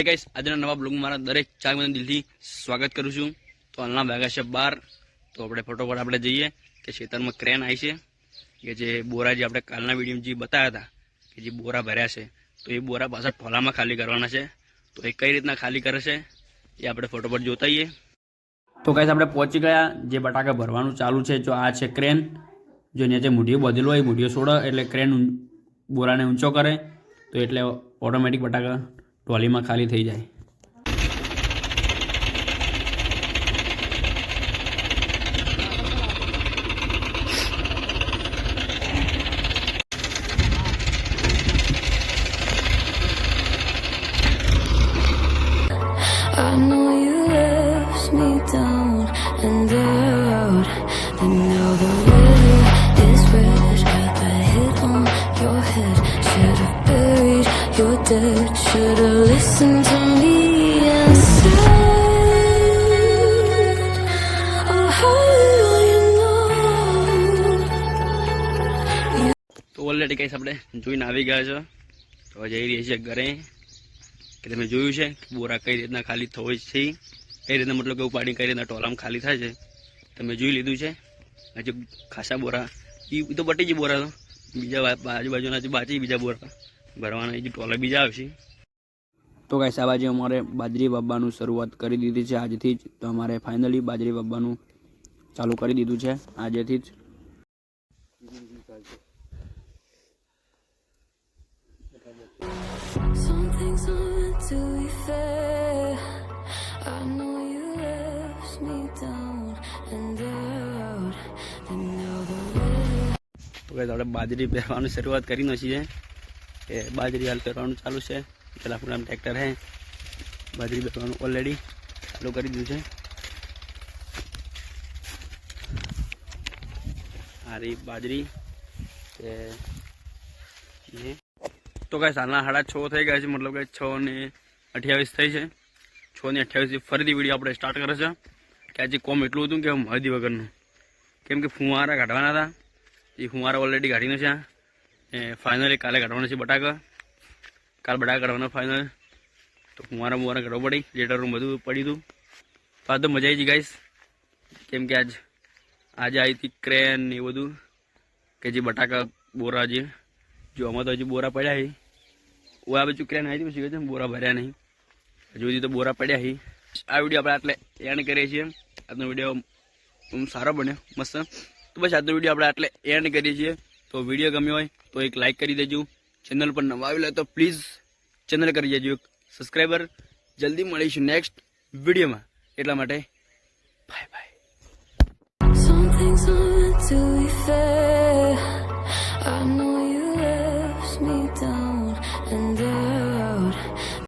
હે ગાઈસ આજના નવા બ્લોગમાં મારા દરેક ચાર મને દિલથી સ્વાગત કરું છું. તો હાલના વાગ્યા છે બાર. તો આપણે ફટોફટ આપણે જઈએ કે ખેતરમાં ક્રેન આવી છે. કે જે બોરા જે આપણે કાલના વીડિયો જે બતાવ્યા હતા, કે જે બોરા ભર્યા છે. તો એ બોરા પાછા ઠોલામાં ખાલી કરવાના છે. તો એ કઈ રીતના ખાલી કરે છે, એ આપણે ફટોફટ જોતાઈએ તો કાંઈ આપણે પહોંચી ગયા જે બટાકા ભરવાનું ચાલુ છે. જો આ છે ક્રેન. જો નીચે મૂઢીઓ બધેલો હોય મૂઢીઓ છોડે એટલે ક્રેન બોરાને ઊંચો કરે. તો એટલે ઓટોમેટિક બટાકા ટ્રોલીમાં ખાલી થઈ જાય and now the weather is red. Dead. Should've listened to me and said, Oh? તો ઓલરેડી કહીશ આપણે જોઈને આવી ગયા છો. તો જઈ રહી છે ઘરે. કે તમે જોયું છે કે બોરા કઈ રીતના ખાલી થવો છે? કઈ રીતના મતલબ કે ઉપાડી કઈ રીતના ટોલામાં ખાલી થાય છે? તમે જોઈ લીધું છે? હજુ ખાસા બોરા. એ તો બટી જ બોરા બીજા આજુબાજુના બાચી બીજા બોરા. ભરવાના જે ટોલા બીજા આવશે. તો ગાઈસ આ બાજુ અમારે બાજરી બાબાનું શરૂઆત કરી દીધી છે આજથી જ. તો અમારે ફાઇનલી બાજરી બાબાનું ચાલુ કરી દીધું છે આજેથી જ. આપણે બાજરી પહેરવાની શરૂઆત કરી નાખી છે. કે બાજરી હાલ કરવાનું ચાલુ છે. પેલા પૂરા ટ્રેક્ટર હે. બાજરી બેસવાનું ઓલરેડી ચાલુ કરી દીધું છે. સારી બાજરી. કે. તો કાંઈ સાલના સાડા છ થઈ ગયા છે, મતલબ કે છ ને અઠ્યાવીસ થઈ છે. છ ને અઠ્યાવીસથી ફરીથી વીડિયો આપણે સ્ટાર્ટ કરે છે. કે આજે કોમ એટલું હતું કે મહદી વગરનું. કેમ કે ફુવારા કાઢવાના હતા. એ ફુવારા ઓલરેડી કાઢીને છે એ ફાઇનલી કાલે કાઢવાના છે બટાકા. કાલ બટાકા કાઢવાના ફાઇનલ તો કુંવારા મુવારા કાઢવા પડી. લેટરનું બધું પડ્યું હતું તો મજા આવી ગઈ ગાઈસ કેમ કે આજ આજે આવી હતી ક્રેન ને એ બધું. કે જે બટાકા બોરા જે જો આમાં તો હજી બોરા પડ્યા છે. ઓ આ બાજુ ક્રેન આવી હતી, પછી બોરા ભર્યા નહીં. હજુ સુધી તો બોરા પડ્યા છે. આ વીડિયો આપણે આટલે એન્ડ કરીએ છીએ. આજનો વીડિયો સારો બન્યો, મસ્ત. તો બસ આજનો વીડિયો આપણે આટલે એન્ડ કરીએ છીએ. તો વીડિયો ગમ્યો હોય તો એક લાઇક કરી દેજો. ચેનલ પર નવા આવેલા તો પ્લીઝ ચેનલ કરી દેજો એક સબસ્ક્રાઈબર જલ્દી મળીશું નેક્સ્ટ વિડીયોમાં એટલા માટે બાય બાય